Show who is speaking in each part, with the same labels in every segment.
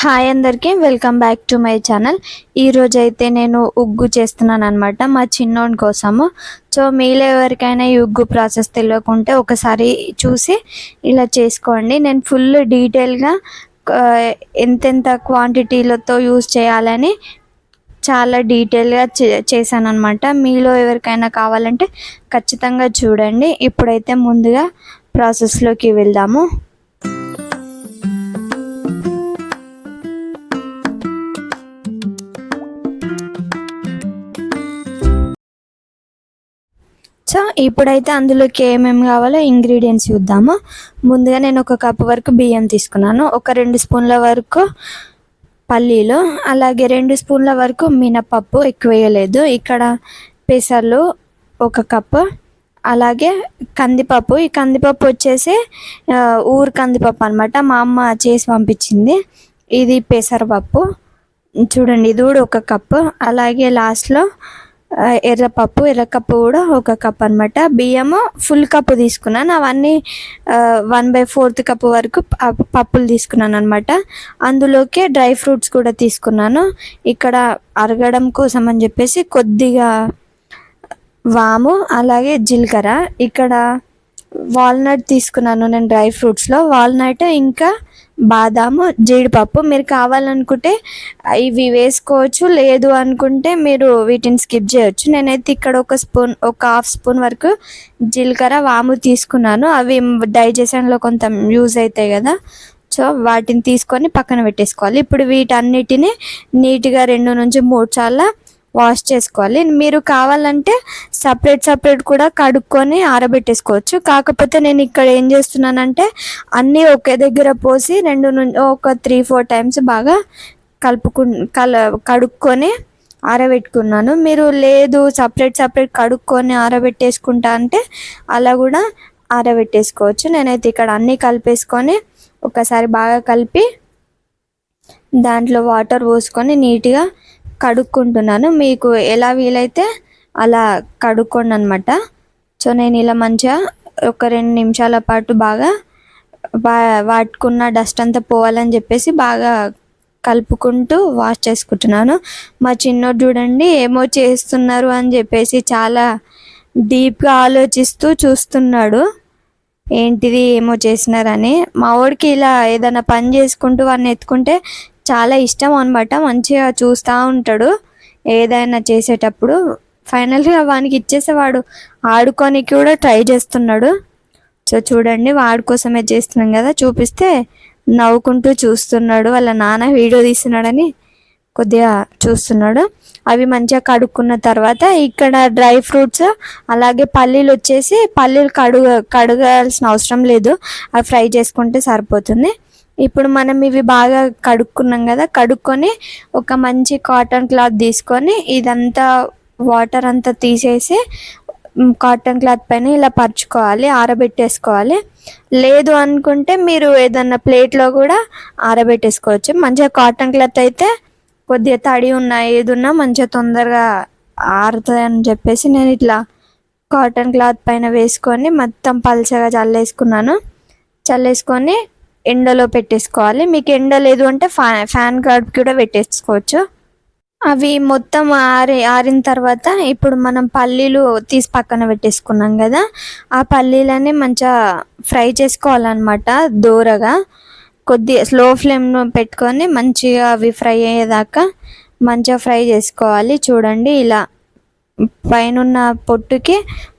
Speaker 1: Hi అందరికీ welcome back to my channel. ఈరోజు అయితే నేను ఉగ్గు చేస్తున్నాను అనమాట మా చిన్నోడి కోసము. సో మీలో ఎవరికైనా ఈ ఉగ్గు ప్రాసెస్ తెలియకుంటే ఒకసారి చూసి ఇలా చేసుకోండి. నేను ఫుల్ డీటెయిల్గా ఎంతెంత క్వాంటిటీలతో యూజ్ చేయాలని చాలా డీటెయిల్గా చే చేశాను అనమాట మీలో ఎవరికైనా కావాలంటే ఖచ్చితంగా చూడండి. ఇప్పుడైతే ముందుగా ప్రాసెస్లోకి వెళ్దాము. ఇప్పుడైతే అందులోకి ఏమేమి కావాలో ఇంగ్రీడియంట్స్ చూద్దాము. ముందుగా నేను ఒక కప్ వరకు బియ్యం తీసుకున్నాను. ఒక రెండు స్పూన్ల వరకు పల్లీలు అలాగే రెండు స్పూన్ల వరకు మినపప్పు ఎక్కువ వేయలేదు. ఇక్కడ పెసర్లు ఒక కప్పు అలాగే కందిపప్పు. ఈ కందిపప్పు వచ్చేసి ఊరు కందిపప్పు అనమాట మా అమ్మ చేసి పంపించింది. ఇది పెసరపప్పు. చూడండి ఇది కూడా ఒక కప్పు. అలాగే లాస్ట్లో ఎర్రపప్పు ఎర్రపప్పు ఎర్రకప్పు కూడా ఒక కప్ అనమాట బియ్యము ఫుల్ కప్పు తీసుకున్నాను. అవన్నీ వన్ బై ఫోర్త్ కప్పు వరకు పప్పులు తీసుకున్నాను అనమాట అందులోకే డ్రై ఫ్రూట్స్ కూడా తీసుకున్నాను. ఇక్కడ అరగడం కోసం అని చెప్పేసి కొద్దిగా వాము అలాగే జీలకర్ర. ఇక్కడ వాల్నట్ తీసుకున్నాను నేను డ్రై ఫ్రూట్స్లో. వాల్నట్ ఇంకా బాదాము జీడిపప్పు మీరు కావాలనుకుంటే ఇవి వేసుకోవచ్చు లేదు అనుకుంటే మీరు వీటిని స్కిప్ చేయొచ్చు. నేనైతే ఇక్కడ ఒక స్పూన్ ఒక హాఫ్ స్పూన్ వరకు జీలకర్ర వాము తీసుకున్నాను. అవి డైజెషన్లో కొంత యూజ్ అవుతాయి కదా. సో వాటిని తీసుకొని పక్కన పెట్టేసుకోవాలి. ఇప్పుడు వీటన్నిటిని నీట్గా రెండు నుంచి మూడు సార్లు వాష్ చేసుకోవాలి. మీరు కావాలంటే సపరేట్ సపరేట్ కూడా కడుక్కొని ఆరబెట్టేసుకోవచ్చు. కాకపోతే నేను ఇక్కడ ఏం చేస్తున్నానంటే అన్నీ ఒకే దగ్గర పోసి రెండు నుండి ఒక త్రీ ఫోర్ టైమ్స్ బాగా కలుపుకు కల కడుక్కొని ఆరబెట్టుకున్నాను. మీరు లేదు సపరేట్ సపరేట్ కడుక్కొని ఆరబెట్టేసుకుంటా అంటే అలా కూడా ఆరబెట్టేసుకోవచ్చు. నేనైతే ఇక్కడ అన్నీ కలిపేసుకొని ఒకసారి బాగా కలిపి దాంట్లో వాటర్ పోసుకొని నీట్గా కడుక్కుంటున్నాను. మీకు ఎలా వీలైతే అలా కడుక్కోండి అనమాట సో నేను ఇలా మంచిగా ఒక రెండు నిమిషాల పాటు బాగా బా వాటుకున్న డస్ట్ అంతా పోవాలని చెప్పేసి బాగా కలుపుకుంటూ వాష్ చేసుకుంటున్నాను. మా చిన్నోడు చూడండి ఏమో చేస్తున్నారు అని చెప్పేసి చాలా డీప్గా ఆలోచిస్తూ చూస్తున్నాడు. ఏంటిది ఏమో చేసినారని. మా వాడికి ఇలా ఏదైనా పని చేసుకుంటూ వాడిని ఎత్తుకుంటే చాలా ఇష్టం అనమాట మంచిగా చూస్తూ ఉంటాడు. ఏదైనా చేసేటప్పుడు ఫైనల్గా వానికి ఇచ్చేసేవాడు. ఆడుకొని కూడా ట్రై చేస్తున్నాడు. సో చూడండి వాడి కోసమే చేస్తున్నాం కదా. చూపిస్తే నవ్వుకుంటూ చూస్తున్నాడు. వాళ్ళ నాన్న వీడియో తీస్తున్నాడని కొద్దిగా చూస్తున్నాడు. అవి మంచిగా కడుక్కున్న తర్వాత ఇక్కడ డ్రై ఫ్రూట్స్ అలాగే పల్లీలు వచ్చేసి పల్లీలు కడుగ కడగాల్సిన అవసరం లేదు. అవి ఫ్రై చేసుకుంటే సరిపోతుంది. ఇప్పుడు మనం ఇవి బాగా కడుక్కున్నాం కదా కడుక్కొని ఒక మంచి కాటన్ క్లాత్ తీసుకొని ఇదంతా వాటర్ అంతా తీసేసి కాటన్ క్లాత్ పైన ఇలా పరుచుకోవాలి ఆరబెట్టేసుకోవాలి. లేదు అనుకుంటే మీరు ఏదన్నా ప్లేట్లో కూడా ఆరబెట్టేసుకోవచ్చు. మంచిగా కాటన్ క్లాత్ అయితే కొద్దిగా తడి ఉన్నా ఏది ఉన్నా మంచిగా తొందరగా ఆరుతుంది అని చెప్పేసి నేను ఇట్లా కాటన్ క్లాత్ పైన వేసుకొని మొత్తం పల్చగా చల్లేసుకున్నాను. చల్లేసుకొని ఎండలో పెట్టేసుకోవాలి. మీకు ఎండ లేదు అంటే ఫ్యా ఫ్యాన్ గార్డ్ కూడా పెట్టేసుకోవచ్చు. అవి మొత్తం ఆరి ఆరిన తర్వాత ఇప్పుడు మనం పల్లీలు తీసి పక్కన పెట్టేసుకున్నాం కదా ఆ పల్లీలని మంచిగా ఫ్రై చేసుకోవాలన్నమాట దూరగా. కొద్దిగా స్లో ఫ్లేమ్ పెట్టుకొని మంచిగా అవి ఫ్రై అయ్యేదాకా మంచిగా ఫ్రై చేసుకోవాలి. చూడండి ఇలా పైన ఉన్న పొట్టుకి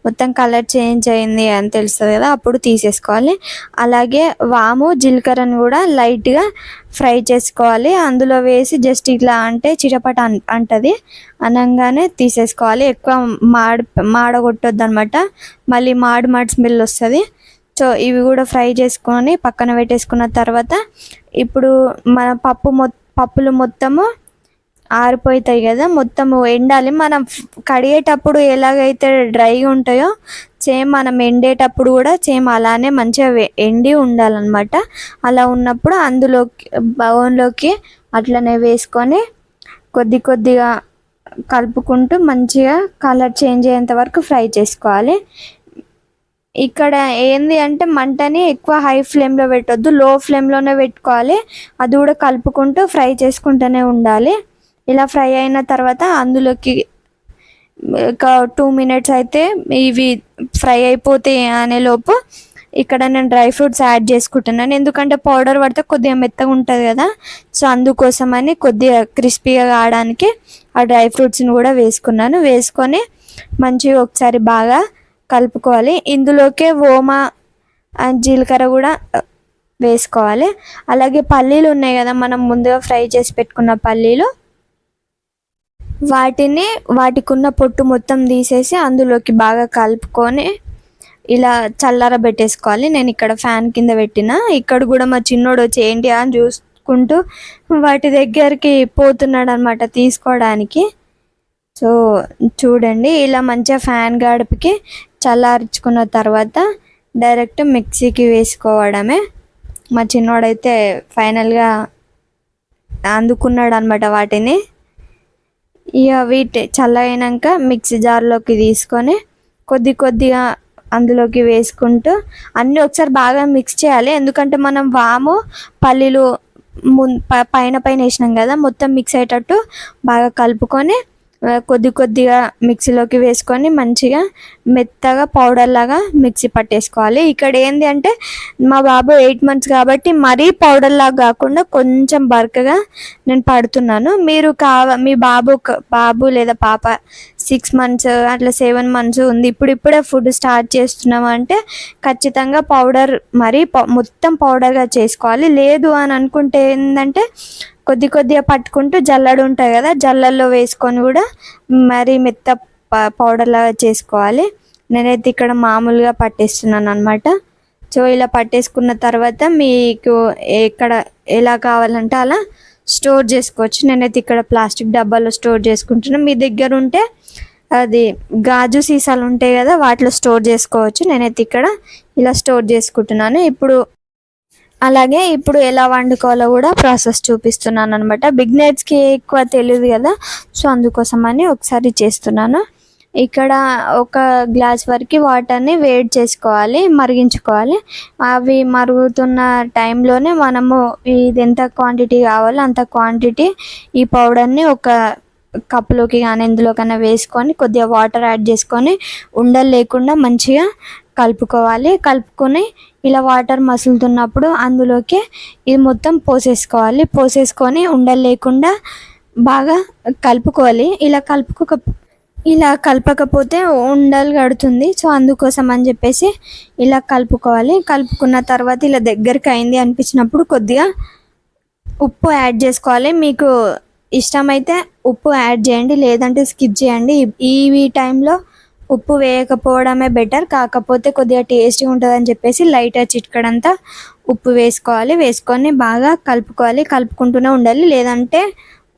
Speaker 1: మొత్తం కలర్ చేంజ్ అయింది అని తెలుస్తుంది కదా అప్పుడు తీసేసుకోవాలి. అలాగే వాము జీలకర్రను కూడా లైట్గా ఫ్రై చేసుకోవాలి. అందులో వేసి జస్ట్ ఇట్లా అంటే చిటపట అన్ అంటది. అనగానే తీసేసుకోవాలి. ఎక్కువ మాడ మాడగొట్టొద్దు అనమాట మళ్ళీ మాడి మాడి స్మెల్ వస్తుంది. సో ఇవి కూడా ఫ్రై చేసుకొని పక్కన పెట్టేసుకున్న తర్వాత ఇప్పుడు మన పప్పు మొ పప్పులు మొత్తము ఆరిపోతాయి కదా మొత్తం ఎండాలి. మనం కడిగేటప్పుడు ఎలాగైతే డ్రైగా ఉంటాయో సేమ్ మనం ఎండేటప్పుడు కూడా సేమ్ అలానే మంచిగా ఎండి ఉండాలన్నమాట. అలా ఉన్నప్పుడు అందులోకి బౌన్లోకి అట్లనే వేసుకొని కొద్ది కొద్దిగా కలుపుకుంటూ మంచిగా కలర్ చేంజ్ అయ్యేంత వరకు ఫ్రై చేసుకోవాలి. ఇక్కడ ఏంది అంటే మంటని ఎక్కువ హై ఫ్లేమ్లో పెట్టొద్దు లో ఫ్లేమ్లోనే పెట్టుకోవాలి. అది కూడా కలుపుకుంటూ ఫ్రై చేసుకుంటూనే ఉండాలి. ఇలా ఫ్రై అయిన తర్వాత అందులోకి ఒక టూ మినిట్స్ అయితే ఇవి ఫ్రై అయిపోతాయి అనే లోపు ఇక్కడ నేను డ్రై ఫ్రూట్స్ యాడ్ చేసుకుంటున్నాను. ఎందుకంటే పౌడర్ పడితే కొద్దిగా మెత్తగా ఉంటుంది కదా. సో అందుకోసమని కొద్దిగా క్రిస్పీగా కావడానికి ఆ డ్రై ఫ్రూట్స్ని కూడా వేసుకున్నాను. వేసుకొని మంచిగా ఒకసారి బాగా కలుపుకోవాలి. ఇందులోకే ఓమా అండ్ జీలకర్ర కూడా వేసుకోవాలి. అలాగే పల్లీలు ఉన్నాయి కదా మనం ముందుగా ఫ్రై చేసి పెట్టుకున్న పల్లీలు. వాటిని వాటికి ఉన్న పొట్టు మొత్తం తీసేసి అందులోకి బాగా కలుపుకొని ఇలా చల్లార పెట్టేసుకోవాలి నేను ఇక్కడ ఫ్యాన్ కింద పెట్టిన. ఇక్కడ కూడా మా చిన్నోడు వచ్చి ఏంటి అని చూసుకుంటూ వాటి దగ్గరికి పోతున్నాడు అనమాట తీసుకోవడానికి. సో చూడండి ఇలా మంచిగా ఫ్యాన్ గడపకి చల్లార్చుకున్న తర్వాత డైరెక్ట్ మిక్సీకి వేసుకోవడమే. మా చిన్నోడైతే ఫైనల్గా అందుకున్నాడు అనమాట వాటిని. ఇక వీటి చల్లగైనాక మిక్సీ జార్లోకి తీసుకొని కొద్ది కొద్దిగా అందులోకి వేసుకుంటూ అన్నీ ఒకసారి బాగా మిక్స్ చేయాలి. ఎందుకంటే మనం వాము పల్లీలు పైన పైన వేసినాం కదా మొత్తం మిక్స్ అయ్యేటట్టు బాగా కలుపుకొని కొద్ది కొద్దిగా మిక్సీలోకి వేసుకొని మంచిగా మెత్తగా పౌడర్ లాగా మిక్సీ పట్టేసుకోవాలి. ఇక్కడ ఏంటి అంటే మా బాబు ఎయిట్ మంత్స్ కాబట్టి మరీ పౌడర్ లాగా కాకుండా కొంచెం బరకగా నేను పడుతున్నాను. మీరు కావ మీ బాబు బాబు లేదా పాప సిక్స్ మంత్స్ అట్లా సెవెన్ మంత్స్ ఉంది. ఇప్పుడు ఇప్పుడే ఫుడ్ స్టార్ట్ చేస్తున్నాం అంటే ఖచ్చితంగా పౌడర్ మరి మొత్తం పౌడర్గా చేసుకోవాలి. లేదు అని అనుకుంటే ఏంటంటే కొద్ది కొద్దిగా పట్టుకుంటూ జల్లడు ఉంటాయి కదా జల్లల్లో వేసుకొని కూడా మరి మెత్త పౌడర్ లాగా చేసుకోవాలి. నేనైతే ఇక్కడ మామూలుగా పట్టేస్తున్నాను అనమాట సో ఇలా పట్టేసుకున్న తర్వాత మీకు ఎక్కడ ఎలా కావాలంటే అలా స్టోర్ చేసుకోవచ్చు. నేనైతే ఇక్కడ ప్లాస్టిక్ డబ్బాలో స్టోర్ చేసుకుంటున్నాను మీ దగ్గర ఉంటే అది గాజు సీసాలు ఉంటాయి కదా వాటిలో స్టోర్ చేసుకోవచ్చు. నేనైతే ఇక్కడ ఇలా స్టోర్ చేసుకుంటున్నాను. ఇప్పుడు అలాగే ఇప్పుడు ఎలా వండుకోవాలో కూడా ప్రాసెస్ చూపిస్తున్నాను అనమాట బిగ్నర్స్కి ఎక్కువ తెలియదు కదా సో అందుకోసం అని ఒకసారి చేస్తున్నాను. ఇక్కడ ఒక గ్లాస్ వరకు వాటర్ని వేడి చేసుకోవాలి మరిగించుకోవాలి. అవి మరుగుతున్న టైంలోనే మనము ఇది ఎంత క్వాంటిటీ కావాలో అంత క్వాంటిటీ ఈ పౌడర్ని ఒక కప్పులోకి కానీ ఎందులోకైనా వేసుకొని కొద్దిగా వాటర్ యాడ్ చేసుకొని ఉండలు లేకుండా మంచిగా కలుపుకోవాలి. కలుపుకొని ఇలా వాటర్ మసులుతున్నప్పుడు అందులోకి ఇది మొత్తం పోసేసుకోవాలి. పోసేసుకొని ఉండలు లేకుండా బాగా కలుపుకోవాలి. ఇలా కలుపుకోక ఇలా కలపకపోతే ఉండలు కడుతుంది. సో అందుకోసం అని చెప్పేసి ఇలా కలుపుకోవాలి. కలుపుకున్న తర్వాత ఇలా దగ్గరికి అయింది అనిపించినప్పుడు కొద్దిగా ఉప్పు యాడ్ చేసుకోవాలి. మీకు ఇష్టమైతే ఉప్పు యాడ్ చేయండి. లేదంటే స్కిప్ చేయండి. ఈ టైంలో ఉప్పు వేయకపోవడమే బెటర్. కాకపోతే కొద్దిగా టేస్టీగా ఉంటుందని చెప్పేసి లైట్గా చిట్కడంతా ఉప్పు వేసుకోవాలి. వేసుకొని బాగా కలుపుకోవాలి. కలుపుకుంటూనే ఉండాలి. లేదంటే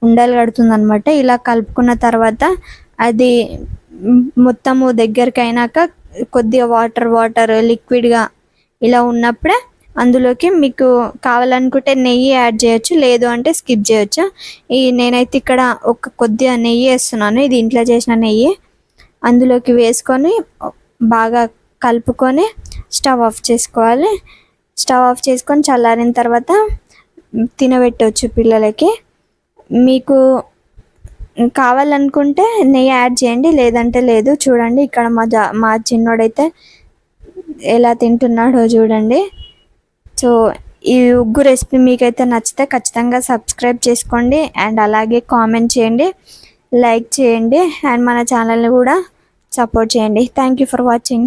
Speaker 1: ఉండలు కడుతుంది అనమాట ఇలా కలుపుకున్న తర్వాత అది మొత్తము దగ్గరికి అయినాక కొద్దిగా వాటర్ వాటర్ లిక్విడ్గా ఇలా ఉన్నప్పుడే అందులోకి మీకు కావాలనుకుంటే నెయ్యి యాడ్ చేయొచ్చు లేదు అంటే స్కిప్ చేయొచ్చు. ఈ నేనైతే ఇక్కడ ఒక కొద్దిగా నెయ్యి వేస్తున్నాను ఇది ఇంట్లో చేసిన నెయ్యి. అందులోకి వేసుకొని బాగా కలుపుకొని స్టవ్ ఆఫ్ చేసుకోవాలి. స్టవ్ ఆఫ్ చేసుకొని చల్లారిన తర్వాత తినబెట్టవచ్చు పిల్లలకి. మీకు కావాలనుకుంటే నెయ్యి యాడ్ చేయండి లేదంటే లేదు. చూడండి ఇక్కడ మా జా మా చిన్నోడైతే ఎలా తింటున్నాడో చూడండి. సో ఈ ఉగ్గు రెసిపీ మీకైతే నచ్చితే ఖచ్చితంగా సబ్స్క్రైబ్ చేసుకోండి అండ్ అలాగే కామెంట్ చేయండి లైక్ చేయండి అండ్ మన ఛానల్ని కూడా సపోర్ట్ చేయండి. Thank you for watching